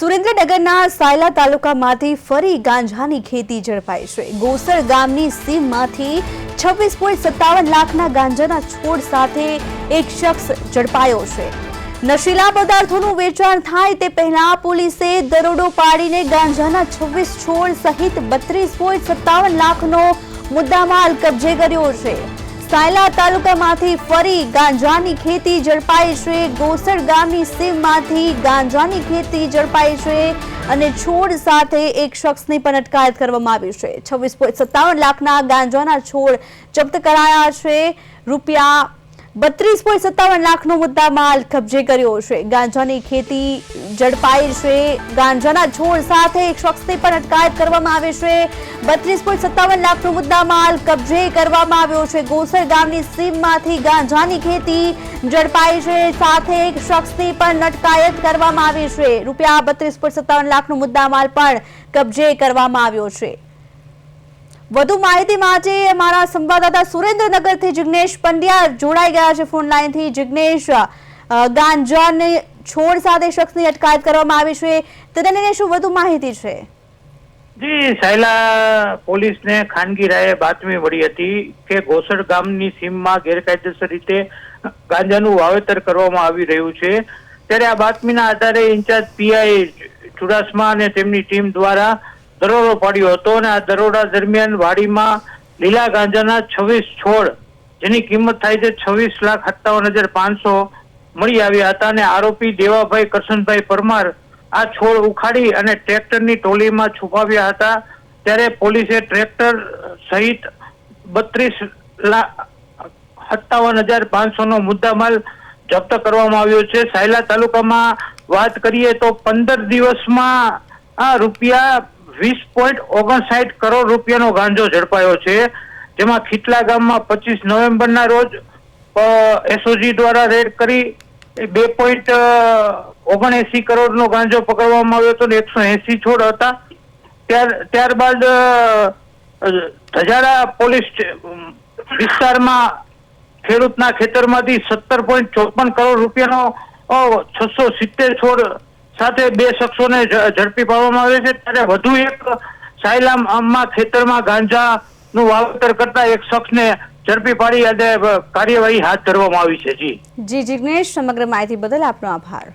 સુરેન્દ્રનગરના સાયલા તાલુકામાંથી ફરી ગાંજાની ખેતી ઝડપાઈ છે. ગોસર ગામની સીમમાંથી છવ્વીસ પોઈન્ટ સત્તાવન લાખના ગાંજાના છોડ સાથે એક શખ્સ ઝડપાયો છે. નશીલા પદાર્થોનું વેચાણ થાય તે પહેલા પોલીસે દરોડો પાડીને ગાંજાના છવ્વીસ છોડ સહિત બત્રીસ પોઈન્ટ સત્તાવન લાખનો મુદ્દામાલ કબજે કર્યો છે. સાયલા તાલુકામાંથી ફરી ગાંજાની ખેતી ઝડપાઈ છે. ગોસર ગામની સીમમાંથી ગાંજાની ખેતી ઝડપાઈ છે અને છોડ સાથે એક શખ્સની પણ અટકાયત કરવામાં આવી છે. છવ્વીસ પોઈન્ટ સત્તાવન લાખના ગાંજાના છોડ જપ્ત કરાયા છે. રૂપિયા બત્રીસ પોઈન્ટ સત્તાવન લાખનો મુદ્દા માલ કબજે કર્યો છે. ગાંજાની ખેતી ઝડપાઈ છે. ગાંજાના છોડ સાથે એક શખ્સને પણ અટકાયત કરવામાં આવે છે. બત્રીસ પોઈન્ટ સત્તાવન લાખનો મુદ્દા માલ કબજે કરવામાં આવ્યો છે. ગોસર ગામની સીમમાંથી ગાંજાની ખેતી ઝડપાઈ છે. સાથે એક શખ્સની પણ અટકાયત કરવામાં આવી છે. રૂપિયા બત્રીસ પોઈન્ટ સત્તાવન લાખનો મુદ્દા માલ પણ કબજે કરવામાં આવ્યો છે. વધુ માહિતી માટે અમારા સંવાદદાતા સુરેન્દ્રનગરથી જિગ્નેશ પંડ્યા જોડાઈ ગયા છે ફોન લાઈનથી ગાંજાને છોડ સાથે શખ્સની અટકાયત કરવામાં આવી છે. તેને લઈને શું વધુ માહિતી છે? જી, સાયલા પોલીસને ખાનગી રાયે બાતમી મળી હતી કે ગોસડ ગામની સીમમાં ગેરકાયદેસર રીતે ગાંજાનું વાવેતર કરવામાં આવી રહ્યું છે. ત્યારે આ બાતમીના આધારે ઇન્ચાર્જ પીઆઈ ચુડાસમા અને તેમની ટીમ દ્વારા દરોડો પાડ્યો હતો અને આ દરોડા દરમિયાન વાડીમાં લીલા ગાંજાના છવ્વીસ છોડ, જેની કિંમત થાય છે છવ્વીસ લાખ સત્તાવન હજાર પાંચસો, મળી આવ્યા હતા અને આરોપી દેવાભાઈ કરશનભાઈ પરમાર આ છોડ ઉખાડી અને ટ્રેક્ટરની ટોલીમાં છુપાવ્યા હતા. ત્યારે પોલીસે ટ્રેક્ટર સહિત બત્રીસ લાખ સત્તાવન હજાર પાંચસો નો મુદ્દામાલ જપ્ત કરવામાં આવ્યો છે. સાયલા તાલુકામાં વાત કરીએ તો પંદર દિવસમાં આ રૂપિયા વીસ પોઈન્ટ ઓગણસાઠ કરોડ રૂપિયાનો ગાંજો ઝડપાયો છે. જેમાં ખીટલા ગામમાં પચીસ નવેમ્બરના રોજ એસઓજી દ્વારા રેડ કરી બે પોઈન્ટ ઓગણએસી કરોડનો ગાંજો પકડવામાં આવ્યો હતો ને એકસો એસી છોડ હતા. ત્યાર, ત્યારબાદ ધજારા પોલીસ વિસ્તારમાં ખેડૂતના ખેતરમાંથી સત્તર પોઈન્ટ ચોપન કરોડ રૂપિયાનો છસો સિત્તેર છોડ સાથે બે શખ્સોને ઝડપી પાડવામાં આવે છે. ત્યારે વધુ એક સાયલામ સાયલામાં ખેતરમાં ગાંજા નું વાવેતર કરતા એક શખ્સને ઝડપી પાડી કાર્યવાહી હાથ ધરવામાં આવી છે. જી. જી, જિગ્નેશ, સમગ્ર માહિતી બદલ આપનો આભાર.